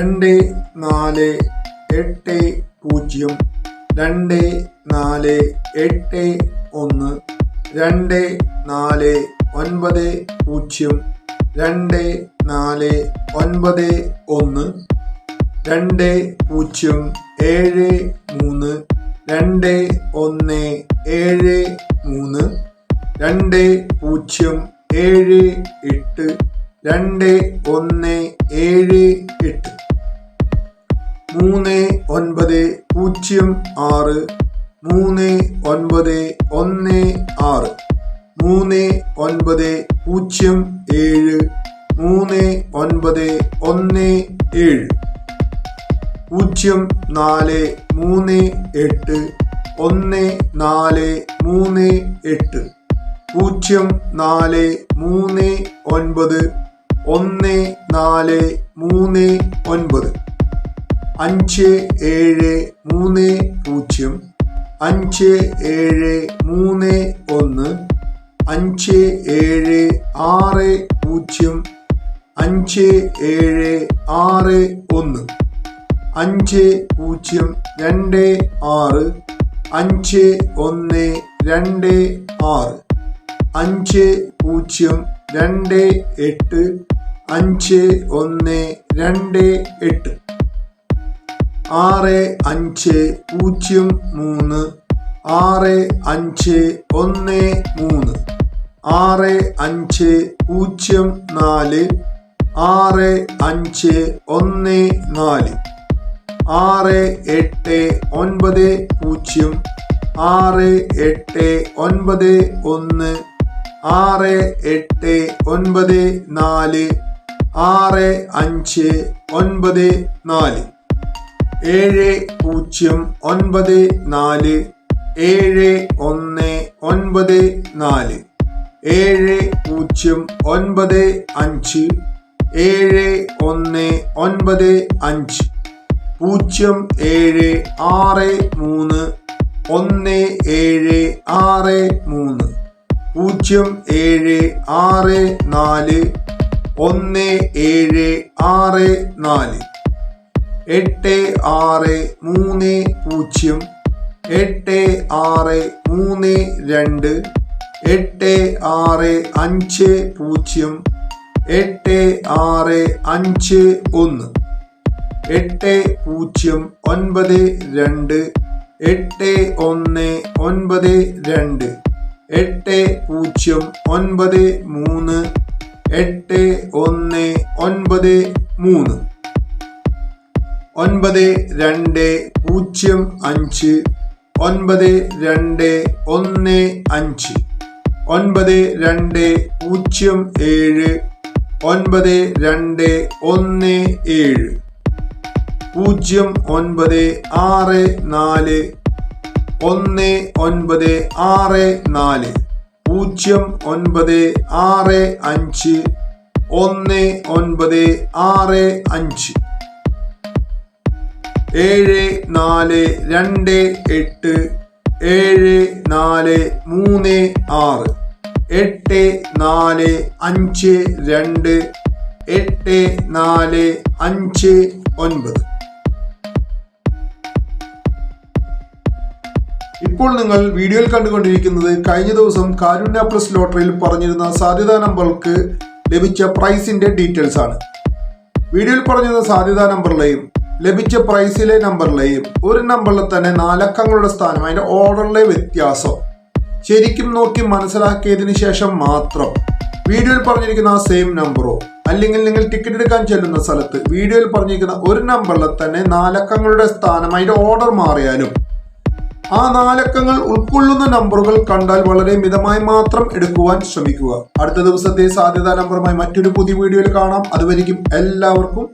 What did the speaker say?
രണ്ട് നാല് എട്ട് പൂജ്യം രണ്ട് നാല് എട്ട് ഒന്ന് രണ്ട് നാല് ഒൻപത് പൂജ്യം രണ്ട് നാല് ഒൻപത് ഒന്ന് രണ്ട് പൂജ്യം ഏഴ് മൂന്ന് രണ്ട് ഒന്ന് ഏഴ് മൂന്ന് രണ്ട് പൂജ്യം ഏഴ് എട്ട് രണ്ട് ഒന്ന് ഏഴ് എട്ട്. മൂന്ന് ഒൻപത് പൂജ്യം ആറ് മൂന്ന് ഒൻപത് ഒന്ന് ആറ് മൂന്ന് ഒൻപത് പൂജ്യം ഏഴ് മൂന്ന് ഒൻപത് ഒന്ന് ഏഴ് പൂജ്യം നാല് മൂന്ന് എട്ട് ഒന്ന് നാല് മൂന്ന് എട്ട് പൂജ്യം നാല് മൂന്ന് ഒൻപത് ഒന്ന് നാല് മൂന്ന് ഒൻപത്. അഞ്ച് ഏഴ് മൂന്ന് പൂജ്യം അഞ്ച് ഏഴ് മൂന്ന് ഒന്ന് അഞ്ച് ഏഴ് ആറ് പൂജ്യം അഞ്ച് ഏഴ് ആറ് ഒന്ന് അഞ്ച് പൂജ്യം രണ്ട് ആറ് അഞ്ച് ഒന്ന് രണ്ട് ആറ് അഞ്ച് പൂജ്യം രണ്ട് എട്ട് അഞ്ച് ഒന്ന് രണ്ട് എട്ട്. ആറ് അഞ്ച് പൂജ്യം മൂന്ന് ആറ് അഞ്ച് ഒന്ന് മൂന്ന് ആറ് അഞ്ച് പൂജ്യം നാല് ആറ് അഞ്ച് ഒന്ന് നാല് ആറ് എട്ട് ഒൻപത് പൂജ്യം ആറ് എട്ട് ഒൻപത് ഒന്ന് ആറ് എട്ട് ഒൻപത് നാല് ആറ് അഞ്ച് ഒൻപത് നാല്. ഏഴ് പൂജ്യം ഒൻപത് നാല് ഏഴ് ഒന്ന് ഒൻപത് നാല് ഏഴ് പൂജ്യം ഒൻപത് അഞ്ച് ഏഴ് ഒന്ന് ഒൻപത് അഞ്ച് പൂജ്യം ഏഴ് ആറ് മൂന്ന് ഒന്ന് ഏഴ് ആറ് മൂന്ന് പൂജ്യം ഏഴ് ആറ് നാല് ഒന്ന് ഏഴ് ആറ് നാല്. എട്ട് ആറ് മൂന്ന് പൂജ്യം എട്ട് ആറ് മൂന്ന് രണ്ട് എട്ട് ആറ് അഞ്ച് പൂജ്യം എട്ട് ആറ് അഞ്ച് ഒന്ന്. എട്ട് പൂജ്യം ഒൻപത് രണ്ട് എട്ട് ഒന്ന് ഒൻപത് രണ്ട് എട്ട് പൂജ്യം ഒൻപത് മൂന്ന് എട്ട് ഒന്ന് ഒൻപത് മൂന്ന്. ഒൻപത് രണ്ട് പൂജ്യം അഞ്ച് ഒൻപത് രണ്ട് ഒന്ന് അഞ്ച് ഒൻപത് രണ്ട് പൂജ്യം ഏഴ് ഒൻപത് രണ്ട് ഒന്ന് ഏഴ് പൂജ്യം ഒൻപത് ആറ് നാല് ഒന്ന് ഒൻപത് ആറ് നാല് പൂജ്യം ഒൻപത് ആറ് അഞ്ച് ഒന്ന് ഒൻപത് ആറ് അഞ്ച്. ഏഴ് നാല് രണ്ട് എട്ട് ഏഴ് നാല് മൂന്ന് ആറ് എട്ട് നാല് അഞ്ച് രണ്ട് എട്ട് നാല് അഞ്ച് ഒൻപത്. ഇപ്പോൾ നിങ്ങൾ വീഡിയോയിൽ കണ്ടുകൊണ്ടിരിക്കുന്നത് കഴിഞ്ഞ ദിവസം കാരുണ്യ പ്ലസ് ലോട്ടറിയിൽ പറഞ്ഞിരുന്ന സാധ്യതാ നമ്പർക്ക് ലഭിച്ച പ്രൈസിന്റെ ഡീറ്റെയിൽസ് ആണ്. വീഡിയോയിൽ പറഞ്ഞിരുന്ന സാധ്യതാ നമ്പറിലെയും ലഭിച്ച പ്രൈസിലെ നമ്പറിലെയും ഒരു നമ്പറിൽ തന്നെ നാലക്കങ്ങളുടെ സ്ഥാനം അതിന്റെ ഓർഡറിലെ വ്യത്യാസം. ശരിക്കും നോക്കി മനസ്സിലാക്കിയതിന് ശേഷം മാത്രം വീഡിയോയിൽ പറഞ്ഞിരിക്കുന്ന ആ സെയിം നമ്പറോ അല്ലെങ്കിൽ നിങ്ങൾ ടിക്കറ്റ് എടുക്കാൻ ചെല്ലുന്ന സ്ഥലത്ത് വീഡിയോയിൽ പറഞ്ഞിരിക്കുന്ന ഒരു നമ്പറിൽ തന്നെ നാലക്കങ്ങളുടെ സ്ഥാനം അതിന്റെ ഓർഡർ മാറിയാലും ആ നാലക്കങ്ങൾ ഉൾക്കൊള്ളുന്ന നമ്പറുകൾ കണ്ടാൽ വളരെ മിതമായി മാത്രം എടുക്കുവാൻ ശ്രമിക്കുക. അടുത്ത ദിവസത്തെ സാധ്യതാ നമ്പറുമായി മറ്റൊരു പുതിയ വീഡിയോയിൽ കാണാം. അതുവരിക്കും എല്ലാവർക്കും